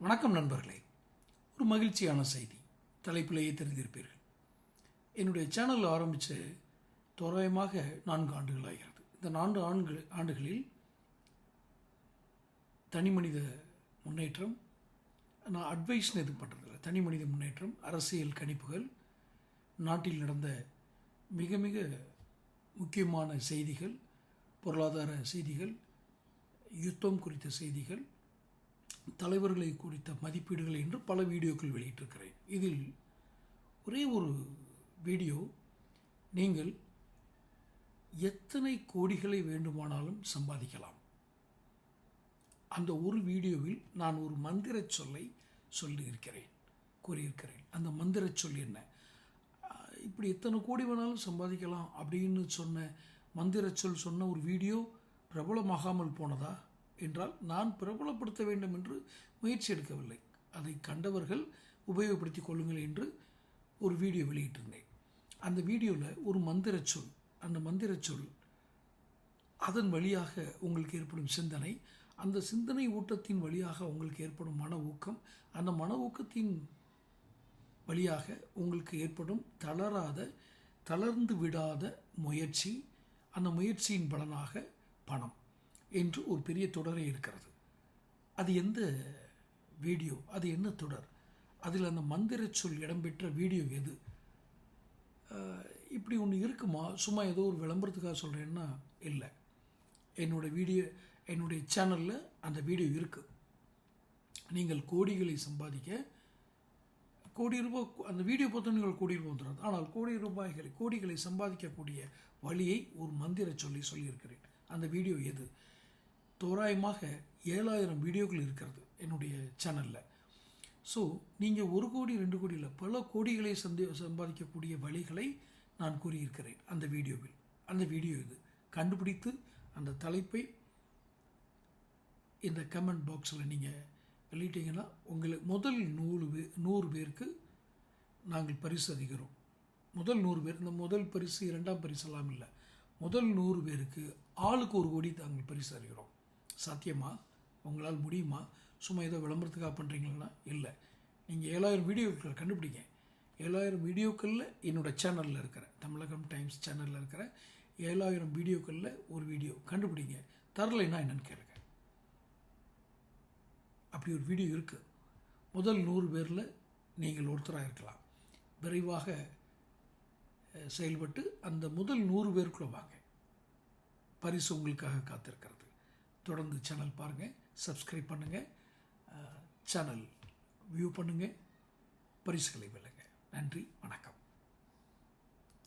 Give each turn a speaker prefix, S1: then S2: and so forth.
S1: வணக்கம் நண்பர்களே. ஒரு மகிழ்ச்சியான செய்தி. தலைப்பிலேயே தெரிந்திருப்பீர்கள். என்னுடைய சேனல் ஆரம்பித்து தோராயமாக நான்கு ஆண்டுகள் ஆகிறது. இந்த நான்கு ஆண்டு ஆண்டுகளில் தனி மனித முன்னேற்றம் நான் அட்வைஸ்னு எதுவும் பண்ணுறதில்ல தனி மனித முன்னேற்றம் அரசியல் கணிப்புகள் நாட்டில் நடந்த மிக மிக முக்கியமான செய்திகள் பொருளாதார செய்திகள் யுத்தம் குறித்த செய்திகள் தலைவர்களை குறித்த மதிப்பீடுகள் என்று பல வீடியோக்கள் வெளியிட்டிருக்கிறேன். இதில் ஒரே ஒரு வீடியோ நீங்கள் எத்தனை கோடிகளை வேண்டுமானாலும் சம்பாதிக்கலாம். அந்த ஒரு வீடியோவில் நான் ஒரு மந்திர சொல்லை சொல்லியிருக்கிறேன் கூறியிருக்கிறேன். அந்த மந்திர சொல் என்ன? இப்படி எத்தனை கோடி வேணாலும் சம்பாதிக்கலாம் அப்படின்னு சொன்ன மந்திர சொல் சொன்ன ஒரு வீடியோ பிரபலமாகாமல் போனதா? என்றால் நான் பிரபலப்படுத்த வேண்டும் என்று முயற்சி எடுக்கவில்லை. அதை கண்டவர்கள் உபயோகப்படுத்தி கொள்ளுங்கள் என்று ஒரு வீடியோ வெளியிட்டிருந்தேன். அந்த வீடியோவில் ஒரு மந்திர சொல் அந்த மந்திர சொல் அதன் வழியாக உங்களுக்கு ஏற்படும் சிந்தனை அந்த சிந்தனை ஊட்டத்தின் வழியாக உங்களுக்கு ஏற்படும் மன ஊக்கம் அந்த மன ஊக்கத்தின் வழியாக உங்களுக்கு ஏற்படும் தளராத தளர்ந்து விடாத முயற்சி அந்த முயற்சியின் பலனாக பணம். என்று ஒரு பெரிய தொடரே இருக்கிறது. அது எந்த வீடியோ? அது என்ன தொடர்? அதில் அந்த மந்திர சொல் இடம்பெற்ற வீடியோ எது? இப்படி ஒன்று இருக்குமா? சும்மா ஏதோ ஒரு விளம்பரத்துக்காக சொல்கிறேன்னா இல்லை. என்னோட வீடியோ என்னுடைய சேனலில் அந்த வீடியோ இருக்குது நீங்கள் கோடிகளை சம்பாதிக்க கோடி ரூபாய் அந்த வீடியோ பார்த்தா நீங்கள் கோடி ரூபாய் வந்துடாது ஆனால் கோடி ரூபாய்களை கோடிகளை சம்பாதிக்கக்கூடிய வழியை ஒரு மந்திர சொல்லி சொல்லியிருக்கிறேன். அந்த வீடியோ எது? தோராயமாக ஏழாயிரம் வீடியோக்கள் இருக்கிறது என்னுடைய சேனலில் ஸோ நீங்கள் ஒரு கோடி ரெண்டு கோடி இல்லை பல கோடிகளை சந்தி சம்பாதிக்கக்கூடிய வழிகளை நான் கூறியிருக்கிறேன் அந்த வீடியோவில். அந்த வீடியோ இது. கண்டுபிடித்து அந்த தலைப்பை இந்த கமெண்ட் பாக்ஸில் நீங்கள் வெளியிட்டீங்கன்னா உங்களுக்கு முதல் நூறு பே நூறு பேருக்கு நாங்கள் பரிசு அதிகிறோம் முதல் நூறு பேர் இந்த முதல் பரிசு இரண்டாம் பரிசு எல்லாம் இல்லை. முதல் நூறு பேருக்கு ஆளுக்கு ஒரு கோடி நாங்கள் பரிசு அறிகிறோம் சாத்தியமா? உங்களால் முடியுமா? சும்மா ஏதோ விளம்பரத்துக்காக பண்ணுறீங்களா இல்லை. நீங்கள் ஏழாயிரம் வீடியோக்கள் கண்டுபிடிங்க. ஏழாயிரம் வீடியோக்களில் என்னோட சேனலில் இருக்கிற தமிழகம் டைம்ஸ் சேனலில் இருக்கிற ஏழாயிரம் வீடியோக்களில் ஒரு வீடியோ கண்டுபிடிங்க. தரலைன்னா என்னென்னு கேளுங்க. அப்படி ஒரு வீடியோ இருக்குது முதல் நூறு பேரில் நீங்கள் ஒருத்தராக இருக்கலாம். விரைவாக செயல்பட்டு அந்த முதல் நூறு பேருக்குள்ளே வாங்க. பரிசு உங்களுக்காக காத்திருக்கிறது. தொடர்ந்து சேனல் பாருங்கள் சப்ஸ்கிரைப் பண்ணுங்கள் சேனல் வியூ பண்ணுங்கள் பரிசுகளை வெல்லுங்க. நன்றி வணக்கம்.